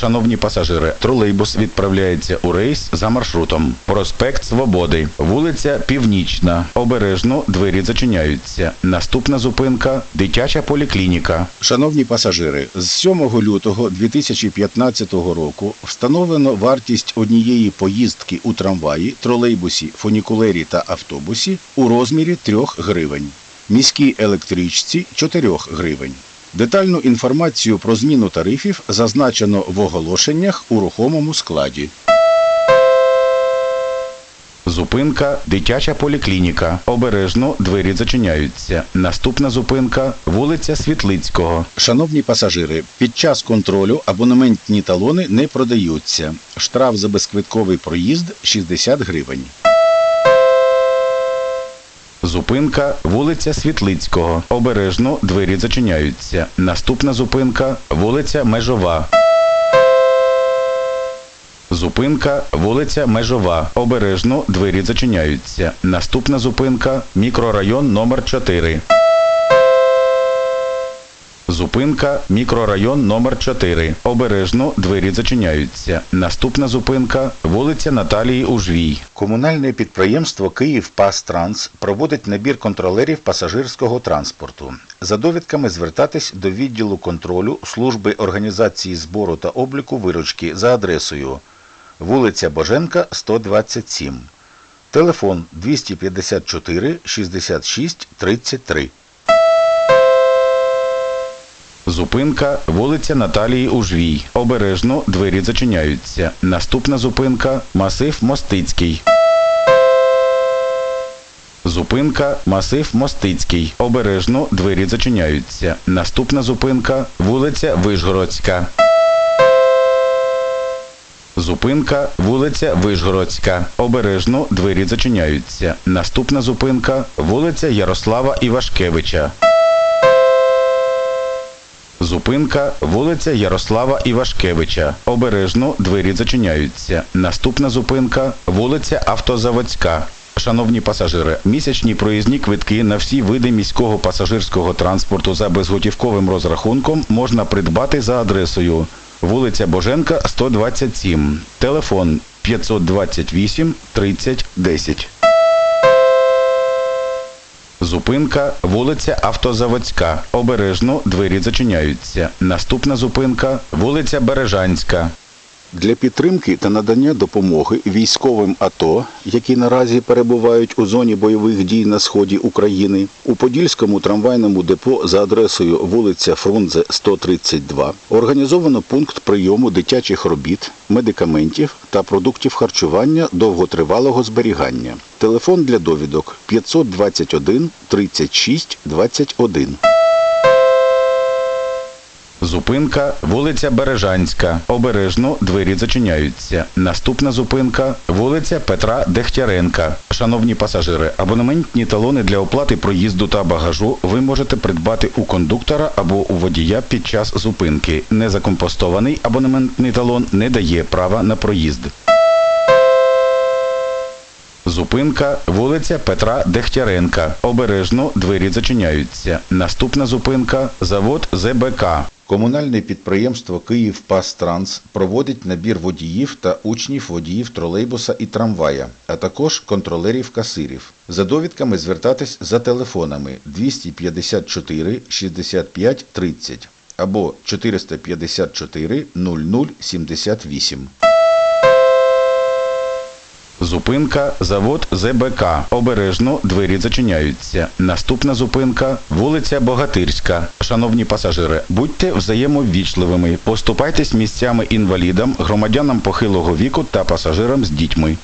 Шановні пасажири, тролейбус відправляється у рейс за маршрутом. Проспект Свободи, вулиця Північна. Обережно двері зачиняються. Наступна зупинка дитяча поліклініка. Шановні пасажири, з 7 лютого 2015 року встановлено вартість однієї поїздки у трамваї, тролейбусі, фунікулері та автобусі у розмірі 3 гривень, міській електричці 4 гривень. Детальну інформацію про зміну тарифів зазначено в оголошеннях у рухомому складі. Зупинка дитяча поліклініка. Обережно двері зачиняються. Наступна зупинка вулиця Світлицького. Шановні пасажири, під час контролю абонементні талони не продаються. Штраф за безквитковий проїзд 60 гривень. Зупинка вулиця Світлицького. Обережно двері зачиняються. Наступна зупинка вулиця Межова. Зупинка вулиця Межова. Обережно двері зачиняються. Наступна зупинка мікрорайон номер 4. Зупинка мікрорайон номер 4. Обережно двері зачиняються. Наступна зупинка вулиця Наталії Ужвій. Комунальне підприємство «Київпастранс» проводить набір контролерів пасажирського транспорту. За довідками звертатись до відділу контролю служби організації збору та обліку виручки за адресою вулиця Боженка, 127. Телефон 254 66 33. Зупинка вулиця Наталії Ужвій. Обережно двері зачиняються. Наступна зупинка масив Мостицький. Зупинка масив Мостицький. Обережно двері зачиняються. Наступна зупинка вулиця Вишгородська. Зупинка вулиця Вишгородська. Обережно двері зачиняються. Наступна зупинка вулиця Ярослава Івашкевича. Зупинка вулиця Ярослава Івашкевича. Обережно двері зачиняються. Наступна зупинка вулиця Автозаводська. Шановні пасажири, місячні проїзні квитки на всі види міського пасажирського транспорту за безготівковим розрахунком можна придбати за адресою вулиця Боженка, 127, телефон 528 30 10. Зупинка вулиця Автозаводська. Обережно двері зачиняються. Наступна зупинка вулиця Бережанська. Для підтримки та надання допомоги військовим АТО, які наразі перебувають у зоні бойових дій на сході України, у Подільському трамвайному депо за адресою вулиця Фрунзе, 132, організовано пункт прийому дитячих робіт, медикаментів та продуктів харчування довготривалого зберігання. Телефон для довідок 521 36 21. Зупинка вулиця Бережанська. Обережно двері зачиняються. Наступна зупинка вулиця Петра Дегтяренка. Шановні пасажири, абонементні талони для оплати проїзду та багажу ви можете придбати у кондуктора або у водія під час зупинки. Незакомпостований абонементний талон не дає права на проїзд. Зупинка вулиця Петра Дегтяренка. Обережно двері зачиняються. Наступна зупинка завод ЗБК. Комунальне підприємство «Київпастранс» проводить набір водіїв та учнів водіїв тролейбуса і трамвая, а також контролерів-касирів. За довідками звертатись за телефонами 254 65 30 або 454 00 78. Зупинка завод ЗБК. Обережно двері зачиняються. Наступна зупинка вулиця Богатирська. Шановні пасажири, будьте взаємовічливими. Поступайтесь місцями інвалідам, громадянам похилого віку та пасажирам з дітьми.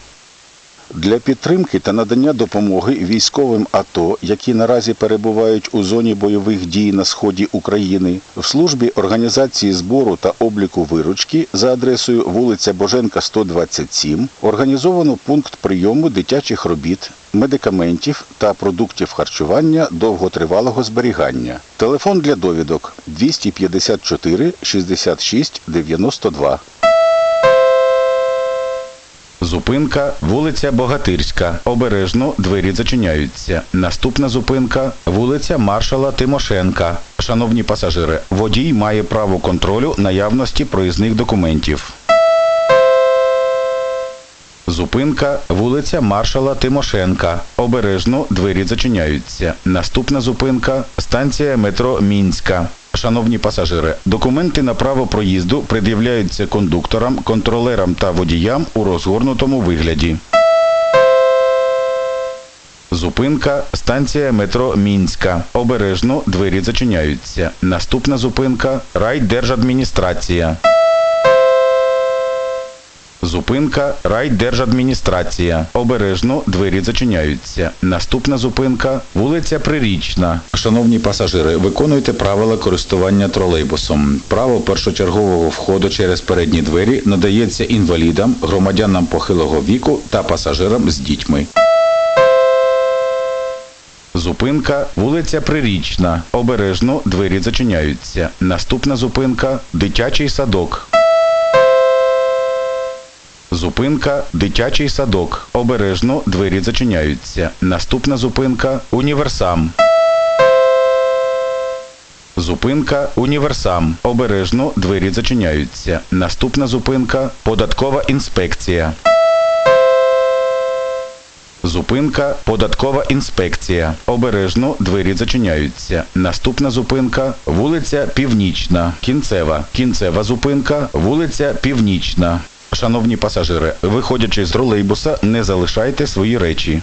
Для підтримки та надання допомоги військовим АТО, які наразі перебувають у зоні бойових дій на сході України, в службі організації збору та обліку виручки за адресою вулиця Боженка, 127, організовано пункт прийому дитячих робіт, медикаментів та продуктів харчування довготривалого зберігання. Телефон для довідок 254 66 92. Зупинка вулиця Богатирська. Обережно двері зачиняються. Наступна зупинка вулиця Маршала Тимошенка. Шановні пасажири, водій має право контролю наявності проїзних документів. Зупинка вулиця Маршала Тимошенка. Обережно двері зачиняються. Наступна зупинка станція метро Мінська. Шановні пасажири, документи на право проїзду пред'являються кондукторам, контролерам та водіям у розгорнутому вигляді. Зупинка станція метро Мінська. Обережно двері зачиняються. Наступна зупинка райдержадміністрація. Зупинка райдержадміністрація. Обережно двері зачиняються. Наступна зупинка вулиця Прирічна. Шановні пасажири, виконуйте правила користування тролейбусом. Право першочергового входу через передні двері надається інвалідам, громадянам похилого віку та пасажирам з дітьми. Зупинка вулиця Прирічна. Обережно двері зачиняються. Наступна зупинка дитячий садок. Зупинка дитячий садок. Обережно двері зачиняються. Наступна зупинка універсам. Зупинка універсам. Обережно двері зачиняються. Наступна зупинка податкова інспекція. Зупинка податкова інспекція. Обережно двері зачиняються. Наступна зупинка вулиця Північна. Кінцева. Кінцева зупинка вулиця Північна. Шановні пасажири, виходячи з тролейбуса, не залишайте свої речі.